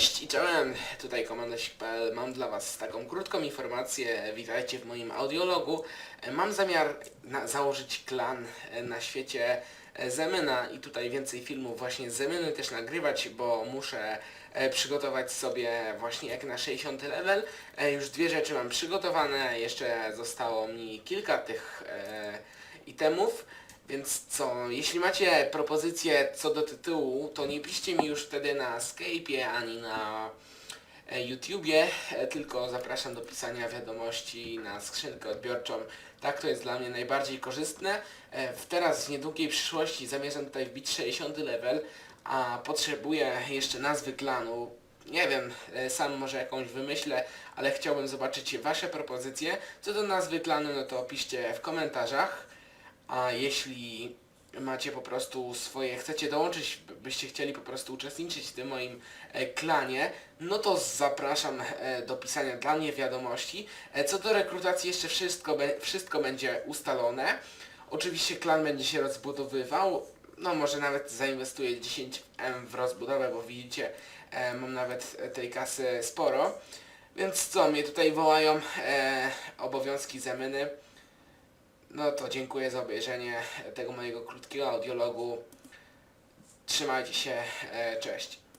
Lesik.pl mam dla Was taką krótką informację. Witajcie w moim audiologu. Mam zamiar założyć klan e, na świecie e, Zemyna i tutaj więcej filmów właśnie z Zemyny też nagrywać, bo muszę e, przygotować sobie właśnie jak na 60 level. Już dwie rzeczy mam przygotowane, jeszcze zostało mi kilka tych itemów. Więc co, jeśli macie propozycje co do tytułu, to nie piszcie mi już wtedy na Skype'ie ani na e, YouTubie, e, tylko zapraszam do pisania wiadomości na skrzynkę odbiorczą. Tak to jest dla mnie najbardziej korzystne. E, W teraz w niedługiej przyszłości zamierzam tutaj wbić 60 level, a potrzebuję jeszcze nazwy klanu. Nie wiem, sam może jakąś wymyślę, ale chciałbym zobaczyć Wasze propozycje. Co do nazwy klanu, no to piszcie w komentarzach. A jeśli macie po prostu swoje, chcecie dołączyć, by- byście chcieli po prostu uczestniczyć w tym moim e, klanie, no to zapraszam e, do pisania dla mnie wiadomości. E, co do rekrutacji jeszcze wszystko, wszystko będzie ustalone. Oczywiście klan będzie się rozbudowywał, no może nawet zainwestuję 10M w rozbudowę, bo widzicie, mam nawet tej kasy sporo. Więc co, mnie tutaj wołają obowiązki zemyny. No to dziękuję za obejrzenie tego mojego krótkiego audiologu. Trzymajcie się, e, cześć.